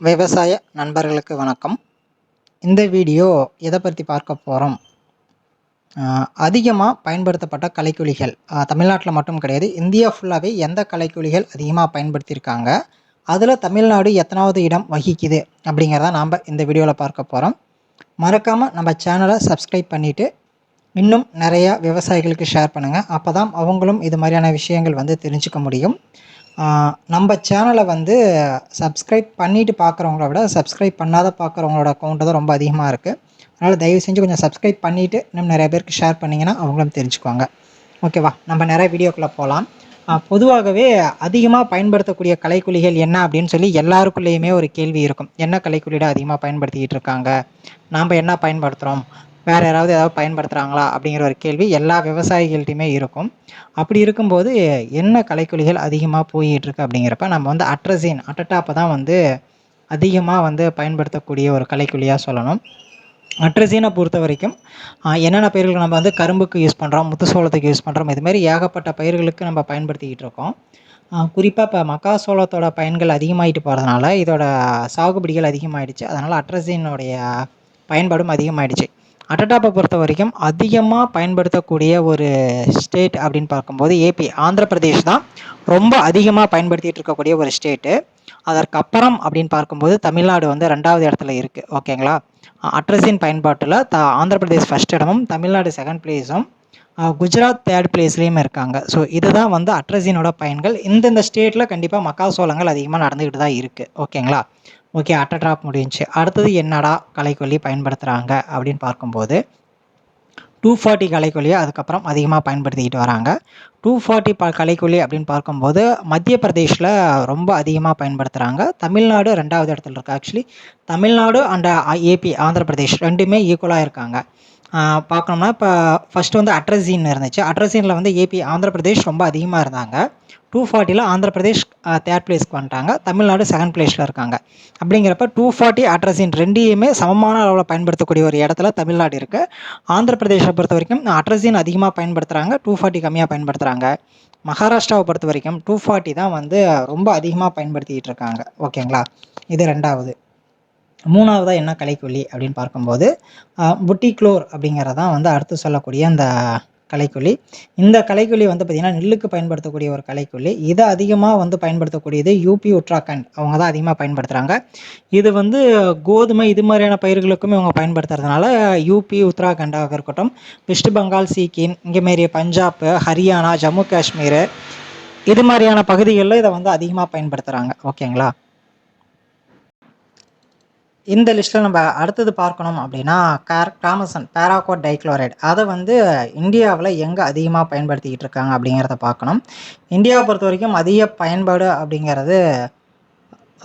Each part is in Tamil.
விவசாய நண்பர்களுக்கு வணக்கம். இந்த வீடியோ எதை பற்றி பார்க்க போகிறோம் அதிகமாக பயன்படுத்தப்பட்ட கலைக்குழிகள் தமிழ்நாட்டில் மட்டும் கிடையாது இந்தியா ஃபுல்லாகவே எந்த கலைக்குழிகள் அதிகமாக பயன்படுத்தியிருக்காங்க அதில் தமிழ்நாடு எத்தனாவது இடம் வகிக்குது அப்படிங்கிறத நாம் இந்த வீடியோவில் பார்க்க போகிறோம் மறக்காமல் நம்ம சேனலை சப்ஸ்கிரைப் பண்ணிவிட்டு இன்னும் நிறையா விவசாயிகளுக்கு ஷேர் பண்ணுங்கள் அப்போ தான் அவங்களும் இது மாதிரியான விஷயங்கள் வந்து தெரிஞ்சுக்க முடியும். நம்ம சேனலை வந்து சப்ஸ்கிரைப் பண்ணிவிட்டு பார்க்குறவங்கள விட சப்ஸ்கிரைப் பண்ணாத பார்க்குறவங்களோட அக்கௌண்ட்டு தான் ரொம்ப அதிகமாக இருக்குது அதனால் தயவு செஞ்சு கொஞ்சம் சப்ஸ்கிரைப் பண்ணிவிட்டு இன்னும் நிறைய பேருக்கு ஷேர் பண்ணிங்கன்னா அவங்களும் தெரிஞ்சுக்குவாங்க. ஓகேவா நம்ம நிறைய வீடியோக்குள்ளே போகலாம் பொதுவாகவே அதிகமாக பயன்படுத்தக்கூடிய கலைக்குழிகள் என்ன அப்படின்னு சொல்லி எல்லாருக்குள்ளேயுமே ஒரு கேள்வி இருக்கும். என்ன கலைக்குழியிட அதிகமாக பயன்படுத்திக்கிட்டு இருக்காங்க? நாம் என்ன பயன்படுத்துகிறோம் வேறு யாராவது ஏதாவது பயன்படுத்துகிறாங்களா அப்படிங்கிற ஒரு கேள்வி எல்லா விவசாயிகள்ட்டையுமே இருக்கும். அப்படி இருக்கும்போது என்ன கலைக்குழிகள் அதிகமாக போயிட்டுருக்கு அப்படிங்கிறப்ப நம்ம வந்து அட்ரஸின் அட்டட்டாப்பை தான் வந்து அதிகமாக வந்து பயன்படுத்தக்கூடிய ஒரு கலைக்குழியாக சொல்லணும். அட்ரஸினை பொறுத்த வரைக்கும் என்னென்ன பயிர்கள் நம்ம வந்து கரும்புக்கு யூஸ் பண்ணுறோம் முத்து சோளத்துக்கு யூஸ் பண்ணுறோம் இதுமாரி ஏகப்பட்ட பயிர்களுக்கு நம்ம பயன்படுத்திக்கிட்டு இருக்கோம். குறிப்பாக இப்போ மக்காசோளத்தோட பயன்கள் அதிகமாகிட்டு போகிறதுனால இதோட சாகுபடிகள் அதிகமாகிடுச்சு அதனால் அட்ரஸினுடைய பயன்பாடும் அதிகமாகிடுச்சு அட்டடாப்பை பொறுத்த வரைக்கும் அதிகமாக பயன்படுத்தக்கூடிய ஒரு ஸ்டேட் அப்படின்னு பார்க்கும்போது ஏபி ஆந்திர பிரதேஷ் தான் ரொம்ப அதிகமாக பயன்படுத்திகிட்டு இருக்கக்கூடிய ஒரு ஸ்டேட்டு அதற்கப்புறம் அப்படின்னு பார்க்கும்போது தமிழ்நாடு வந்து ரெண்டாவது இடத்துல இருக்குது ஓகேங்களா அட்ரஸின் பயன்பாட்டில் த ஆந்திர பிரதேஷ் ஃபஸ்ட் இடமும் தமிழ்நாடு செகண்ட் பிளேஸும் குஜராத் தேர்ட் பிளேஸ்லேயும் இருக்காங்க. ஸோ இதுதான் வந்து அட்ரஸினோட பயன்கள். இந்தந்த ஸ்டேட்டில் கண்டிப்பாக மக்காசோளங்கள் அதிகமாக நடந்துக்கிட்டு தான் இருக்குது ஓகேங்களா ஓகே அட்ட ட்ராப் முடிஞ்சு அடுத்தது என்னடா கலைக்கொல்லி பயன்படுத்துகிறாங்க அப்படின்னு பார்க்கும்போது டூ ஃபார்ட்டி கலைக்கொல்லியை அதுக்கப்புறம் அதிகமாக பயன்படுத்திக்கிட்டு வராங்க. டூ ஃபார்ட்டி ப கலைக்கொல்லி அப்படின்னு பார்க்கும்போது மத்திய பிரதேஷில் ரொம்ப அதிகமாக பயன்படுத்துகிறாங்க தமிழ்நாடு ரெண்டாவது இடத்துல இருக்குது actually Tamil Nadu and AP Andhra Pradesh ரெண்டுமே ஈக்குவலாக இருக்காங்க. பார்க்கணும்னா இப்போ ஃபஸ்ட்டு வந்து அட்ரஸின் இருந்துச்சு. அட்ரஸினில் வந்து ஏபி ஆந்திர பிரதேஷ் ரொம்ப அதிகமாக இருந்தாங்க. டூ ஃபார்ட்டியில் ஆந்திர பிரதேஷ் தேர்ட் பிளேஸ்க்கு வந்துட்டாங்க. தமிழ்நாடு செகண்ட் பிளேஸில் இருக்காங்க. அப்படிங்கிறப்ப டூ ஃபார்ட்டி அட்ரஸின் ரெண்டையுமே சமமான அளவில் பயன்படுத்தக்கூடிய ஒரு இடத்துல தமிழ்நாடு இருக்குது ஆந்திர பிரதேஷை பொறுத்த வரைக்கும் அட்ரஸின் அதிகமாக பயன்படுத்துகிறாங்க டூ ஃபார்ட்டி கம்மியாக பயன்படுத்துகிறாங்க மகாராஷ்டிராவை பொறுத்த வரைக்கும் டூ ஃபார்ட்டி தான் வந்து ரொம்ப அதிகமாக பயன்படுத்திக்கிட்டு இருக்காங்க. ஓகேங்களா இது ரெண்டாவது. மூணாவதாக என்ன கலைக்கொல்லி அப்படின்னு பார்க்கும்போது புட்டிக்ளோர் அப்படிங்கிறதான் வந்து அடுத்து சொல்லக்கூடிய அந்த கலைக்கொல்லி இந்த கலைக்கொல்லி வந்து பார்த்திங்கன்னா நெல்லுக்கு பயன்படுத்தக்கூடிய ஒரு கலைக்கொல்லி இதை அதிகமாக வந்து பயன்படுத்தக்கூடியது யூபி உத்தராகண்ட் அவங்க தான் அதிகமாக பயன்படுத்துகிறாங்க இது வந்து கோதுமை இது மாதிரியான பயிர்களுக்கும் இவங்க பயன்படுத்துறதுனால யூபி உத்தராகண்டாக இருக்கட்டும் வெஸ்ட் பெங்கால் சிக்கிம் இங்கே மாரி பஞ்சாப் ஹரியானா ஜம்மு காஷ்மீர் இது மாதிரியான பகுதிகளில் இதை வந்து அதிகமாக பயன்படுத்துகிறாங்க ஓகேங்களா? இந்த லிஸ்ட்டில் நம்ம அடுத்தது பார்க்கணும் அப்படின்னா கார் கிராமசன் பேராகோ டைக்ளோரைடு அதை வந்து இந்தியாவில் எங்கே அதிகமாக பயன்படுத்திக்கிட்டு இருக்காங்க அப்படிங்கிறத பார்க்கணும். இந்தியாவை பொறுத்த வரைக்கும் அதிக பயன்பாடு அப்படிங்கிறது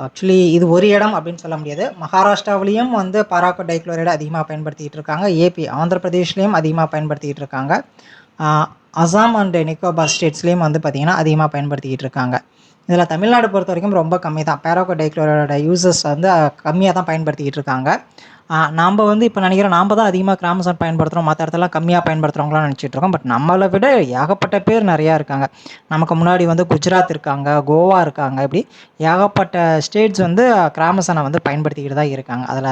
ஆக்சுவலி இது ஒரு இடம் அப்படின்னு சொல்ல முடியாது. மகாராஷ்டிராவிலையும் வந்து பாராகோ டைக்ளோரைடு அதிகமாக பயன்படுத்திக்கிட்டு இருக்காங்க. ஏபி ஆந்திர பிரதேஷ்லேயும் அதிகமாக பயன்படுத்திக்கிட்டு இருக்காங்க. அசாம் அண்ட் நிக்கோபார் ஸ்டேட்ஸ்லேயும் வந்து பார்த்திங்கன்னா அதிகமாக பயன்படுத்திக்கிட்டு இருக்காங்க. இதில் தமிழ்நாடு பொறுத்த வரைக்கும் ரொம்ப கம்மி தான் பேரோகோ டைக்ளோரோட வந்து கம்மியாக தான் பயன்படுத்திக்கிட்டு இருக்காங்க. நாம் வந்து இப்போ நினைக்கிறோம் நாம் தான் அதிகமாக கிராமசன் பயன்படுத்துகிறோம் மற்ற இடத்துலாம் கம்மியாக பயன்படுத்துகிறவங்களாம் நினச்சிட்டு இருக்கோம். பட் நம்மளை விட ஏகப்பட்ட பேர் நிறையா இருக்காங்க. நமக்கு முன்னாடி வந்து குஜராத் இருக்காங்க கோவா இருக்காங்க இப்படி ஏகப்பட்ட ஸ்டேட்ஸ் வந்து கிராமசனை வந்து பயன்படுத்திக்கிட்டு தான் இருக்காங்க. அதில்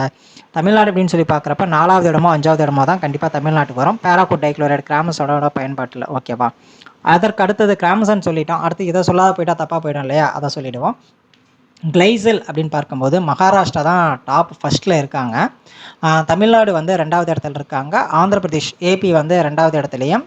தமிழ்நாடு அப்படின்னு சொல்லி பார்க்குறப்ப நாலாவது இடமோ அஞ்சாவது இடமோ தான் கண்டிப்பாக தமிழ்நாட்டுக்கு வரும். பேராகோ டைக்ளோரைடு கிராமசோட பயன்பாட்டில் ஓகேவா அதற்கு அடுத்தது கிராமசன் சொல்லிட்டோம். அடுத்து இதை சொல்லாத போயிட்டா தப்பாக போயிடும் இல்லையா? அதை சொல்லிவிடுவோம் கிளைசல் அப்படின்னு பார்க்கும்போது மகாராஷ்டிரா தான் டாப் ஃபஸ்ட்டில் இருக்காங்க. தமிழ்நாடு வந்து ரெண்டாவது இடத்துல இருக்காங்க. ஆந்திர பிரதேஷ் ஏபி வந்து ரெண்டாவது இடத்துலையும்.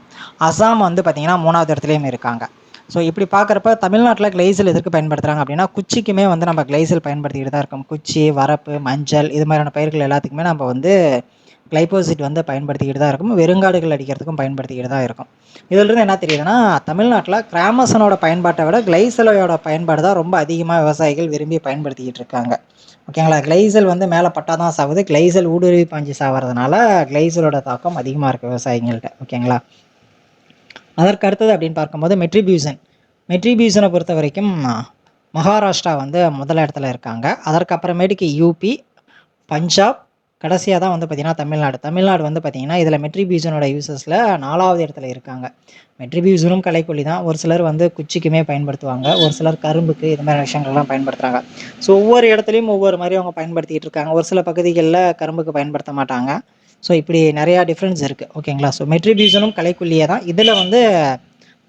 அசாம் வந்து பார்த்திங்கன்னா மூணாவது இடத்துலையும் இருக்காங்க. ஸோ இப்படி பார்க்குறப்ப தமிழ்நாட்டில் கிளைசல் எதற்கு பயன்படுத்துகிறாங்க அப்படின்னா குச்சிக்குமே வந்து நம்ம கிளைசல் பயன்படுத்திக்கிட்டு தான் இருக்கோம். குச்சி வரப்பு மஞ்சள் இது மாதிரியான பயிர்கள் எல்லாத்துக்குமே நம்ம வந்து கிளைபோசிட் வந்து பயன்படுத்திக்கிட்டு தான் இருக்கும். வெறுங்காடுகள் அடிக்கிறதுக்கும் பயன்படுத்திக்கிட்டு தான் இருக்கும். இதிலிருந்து என்ன தெரியுதுன்னா தமிழ்நாட்டில் கிராமசனோட பயன்பாட்டை விட கிளைசலோட பயன்பாடு தான் ரொம்ப அதிகமாக விவசாயிகள் விரும்பி பயன்படுத்திக்கிட்டு இருக்காங்க. ஓகேங்களா கிளைசல் வந்து மேலே பட்டா தான் சாகுது கிளைசல் ஊடுருவி பாஞ்சு சாகிறதுனால கிளைசலோட தாக்கம் அதிகமாக இருக்குது விவசாயிகள்கிட்ட ஓகேங்களா அதற்கு அடுத்தது அப்படின்னு பார்க்கும்போது மெட்ரிபியூசன். மெட்ரிபியூசனை பொறுத்த வரைக்கும் மகாராஷ்டிரா வந்து முதல் இடத்துல இருக்காங்க. அதற்கு அப்புறமேட்டுக்கு யூபி பஞ்சாப் கடைசியாக தான் வந்து பார்த்திங்கன்னா தமிழ்நாடு. தமிழ்நாடு வந்து பார்த்திங்கன்னா இதில் மெட்ரிபியூசனோட யூசஸில் நாலாவது இடத்துல இருக்காங்க. மெட்ரிபியூசனும் கலைக்கொல்லி தான். ஒரு சிலர் வந்து குச்சிக்குமே பயன்படுத்துவாங்க. ஒரு சிலர் கரும்புக்கு இது மாதிரி விஷயங்கள்லாம் பயன்படுத்துகிறாங்க ஸோ ஒவ்வொரு இடத்துலையும் ஒவ்வொரு மாதிரி அவங்க பயன்படுத்திகிட்டு இருக்காங்க. ஒரு சில பகுதிகளில் கரும்புக்கு பயன்படுத்த மாட்டாங்க. ஸோ இப்படி நிறையா டிஃப்ரென்ஸ் இருக்குது ஓகேங்களா ஸோ மெட்ரிபியூசனும் கலைக்குள்ளியே தான் இதில் வந்து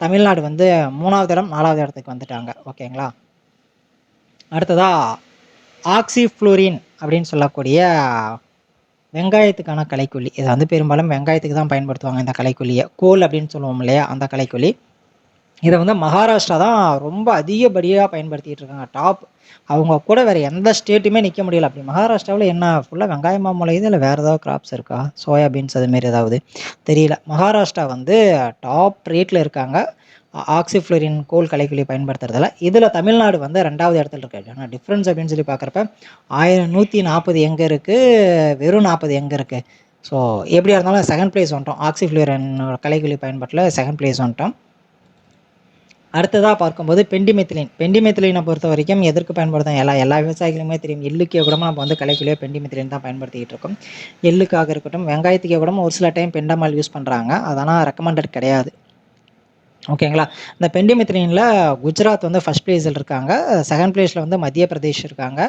தமிழ்நாடு வந்து மூணாவது இடம் நாலாவது இடத்துக்கு வந்துட்டாங்க. ஓகேங்களா அடுத்ததாக ஆக்சிஃப்ளூரின் அப்படின்னு சொல்லக்கூடிய வெங்காயத்துக்கான கலைக்கொல்லி இதை வந்து பெரும்பாலும் வெங்காயத்துக்கு தான் பயன்படுத்துவாங்க இந்த கலைக்குள்ளியை. கோல் அப்படின்னு சொல்லுவோம் இல்லையா? அந்த கலைக்குள்ளி. இதை வந்து மகாராஷ்டிரா தான் ரொம்ப அதிகப்படியாக பயன்படுத்திகிட்டு இருக்காங்க. டாப் அவங்க கூட வேறு எந்த ஸ்டேட்டுமே நிற்க முடியல. அப்படி மகாராஷ்டிராவில் என்ன ஃபுல்லாக வெங்காயமா முளையுது இல்லை வேறு ஏதாவது கிராப்ஸ் இருக்கா? சோயாபீன்ஸ் அதுமாரி ஏதாவது? தெரியல. மகாராஷ்டிரா வந்து டாப் ரேட்டில் இருக்காங்க. ஆக்சிஃப்ளோரின் கோல் கலைக்குழி பயன்படுத்துறதில். இதில் தமிழ்நாடு வந்து ரெண்டாவது இடத்துல இருக்குது ஆனால் டிஃப்ரென்ஸ் அப்படின்னு சொல்லி பார்க்குறப்ப ஆயிரம் நூற்றி நாற்பது எங்கே இருக்குது வெறும் நாற்பது எங்கே இருக்குது ஸோ எப்படியா இருந்தாலும் செகண்ட் ப்ளேஸ் வந்துட்டோம். ஆக்சிஃப்ளோரின் கலைக்குழி பயன்பாட்டில் செகண்ட் ப்ளேஸ் வந்துட்டோம். அடுத்ததாக பார்க்கும்போது பெண்டிமெத்திலின். பெண்டிமெத்திலினை பொறுத்த வரைக்கும் எதற்கு பயன்படுத்தும் எல்லா எல்லா விவசாயிகளுமே தெரியும். எள்ளுக்கே கூட நம்ம வந்து கலைக்குள்ளேயே பெண்டிமெத்திலின் தான் பயன்படுத்திக்கிட்டு இருக்கோம். எள்ளுக்காக இருக்கட்டும் வெங்காயத்துக்கே கூட ஒரு சில டைம் பெண்டமால் யூஸ் பண்ணுறாங்க அதனால் ரெக்கமெண்டட் கிடையாது. ஓகேங்களா இந்த பெண்டிமெத்திலினில் குஜராத் வந்து ஃபஸ்ட் ப்ளேஸில் இருக்காங்க. செகண்ட் ப்ளேஸில் வந்து மத்திய பிரதேஷ் இருக்காங்க.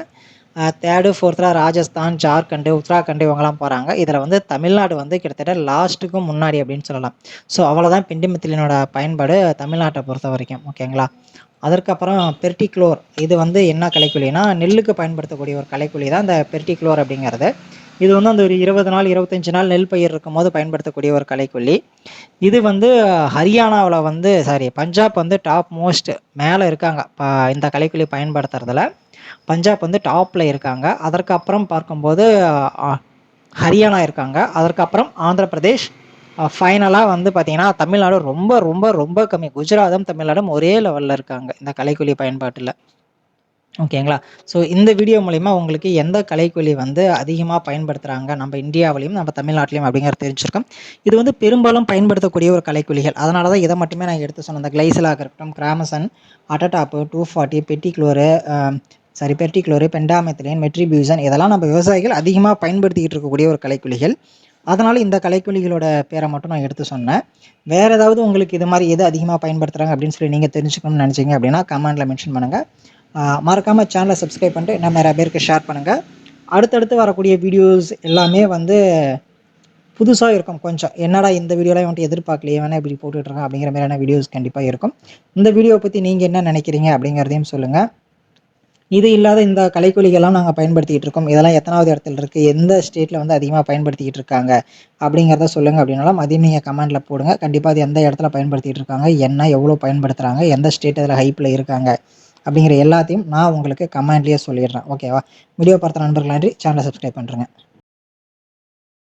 தேர்டு ஃபோர்த்தாக ராஜஸ்தான் ஜார்க்கண்டு உத்தராகண்ட் இவங்கெல்லாம் போகிறாங்க இதில் வந்து தமிழ்நாடு வந்து கிட்டத்தட்ட லாஸ்ட்டுக்கும் முன்னாடி அப்படின்னு சொல்லலாம். ஸோ அவ்வளோதான் பிண்டிமித்திலினோட பயன்பாடு தமிழ்நாட்டை பொறுத்த வரைக்கும் ஓகேங்களா அதற்கப்புறம் பெர்டிக்ளோர் இது வந்து என்ன கலைக்குழினா நெல்லுக்கு பயன்படுத்தக்கூடிய ஒரு கலைக்குழி தான் இந்த பெர்டிக்ளோர் அப்படிங்கிறது. இது வந்து அந்த ஒரு இருபது நாள் இருபத்தஞ்சி நாள் நெல் பயிர் இருக்கும் போது பயன்படுத்தக்கூடிய ஒரு கலைக்கொல்லி இது வந்து ஹரியானாவில் வந்து சாரி பஞ்சாப் வந்து டாப் மோஸ்ட் மேலே இருக்காங்க இந்த கலைக்கொல்லி பயன்படுத்துறதுல. பஞ்சாப் வந்து டாப்பில் இருக்காங்க. அதற்கப்புறம் பார்க்கும்போது ஹரியானா இருக்காங்க. அதற்கப்புறம் ஆந்திர பிரதேஷ் ஃபைனலாக வந்து பார்த்திங்கன்னா தமிழ்நாடு ரொம்ப ரொம்ப ரொம்ப கம்மி. குஜராத்தும் தமிழ்நாடும் ஒரே லெவலில் இருக்காங்க இந்த கலைக்குழி பயன்பாட்டில். ஓகேங்களா? ஸோ இந்த வீடியோ மூலிமா உங்களுக்கு எந்த கலைக்குழி வந்து அதிகமாக பயன்படுத்துகிறாங்க நம்ம இந்தியாவிலையும் நம்ம தமிழ்நாட்டிலையும் அப்படிங்கிற தெரிஞ்சிருக்கோம். இது வந்து பெரும்பாலும் பயன்படுத்தக்கூடிய ஒரு கலைக்கொல்லிகள் அதனால தான் இதை மட்டுமே நான் எடுத்து சொன்னேன். இந்த கிளைசலாக இருக்கட்டும் கிராமசன் அட்டடாப்பு டூ ஃபார்ட்டி பெட்டி குளோரு சாரி பெர்டிகுலரு பெண்டாமெத்திலின் மெட்ரிபியூசன் இதெல்லாம் நம்ம விவசாயிகள் அதிகமாக பயன்படுத்திக்கிட்டு இருக்கக்கூடிய ஒரு கலைக்குழிகள். அதனால் இந்த கலைக்குழிகளோட பேரை மட்டும் நான் எடுத்து சொன்னேன். வேறு ஏதாவது உங்களுக்கு இது மாதிரி எது அதிகமாக பயன்படுத்துகிறாங்க அப்படின்னு சொல்லி நீங்கள் தெரிஞ்சுக்கணும்னு நினச்சிங்க அப்படின்னா கமெண்டில் மென்ஷன் பண்ணுங்கள் மறக்காமல் சேனலை சப்ஸ்கிரைப் பண்ணிட்டு இன்னும் நிறையா பேருக்கு ஷேர் பண்ணுங்கள் அடுத்தடுத்து வரக்கூடிய வீடியோஸ் எல்லாமே வந்து புதுசாக இருக்கும் கொஞ்சம். என்னடா இந்த வீடியோலாம் வந்துட்டு எதிர்பார்க்கலையே வேணால் இப்படி போட்டுட்ருக்கேன் அப்படிங்கிற மாதிரியான வீடியோஸ் கண்டிப்பாக இருக்கும். இந்த வீடியோவை பற்றி நீங்கள் என்ன நினைக்கிறீங்க அப்படிங்கிறதையும் சொல்லுங்கள் இது இல்லாத இந்த கலைக்கொலிகள்லாம் நாங்கள் பயன்படுத்திகிட்டு இருக்கோம். இதெல்லாம் எத்தனாவது இடத்துல இருக்குது எந்த ஸ்டேட்டில் வந்து அதிகமாக பயன்படுத்திக்கிட்டு இருக்காங்க? அப்படிங்கிறத சொல்லுங்கள் அப்படின்னாலும் அதையும் நீங்கள் கமெண்ட்டில் போடுங்க. கண்டிப்பாக அது எந்த இடத்துல பயன்படுத்திகிட்டு இருக்காங்க? என்ன எவ்வளோ பயன்படுத்துகிறாங்க எந்த ஸ்டேட் அதில் ஹைப்பில் இருக்காங்க? அப்படிங்கிற எல்லாத்தையும் நான் உங்களுக்கு கமெண்ட்லேயே சொல்லிடுறேன். ஓகேவா வீடியோ பார்த்த நண்பர்கள் நன்றி சேனலை சப்ஸ்கிரைப் பண்ணுறேங்க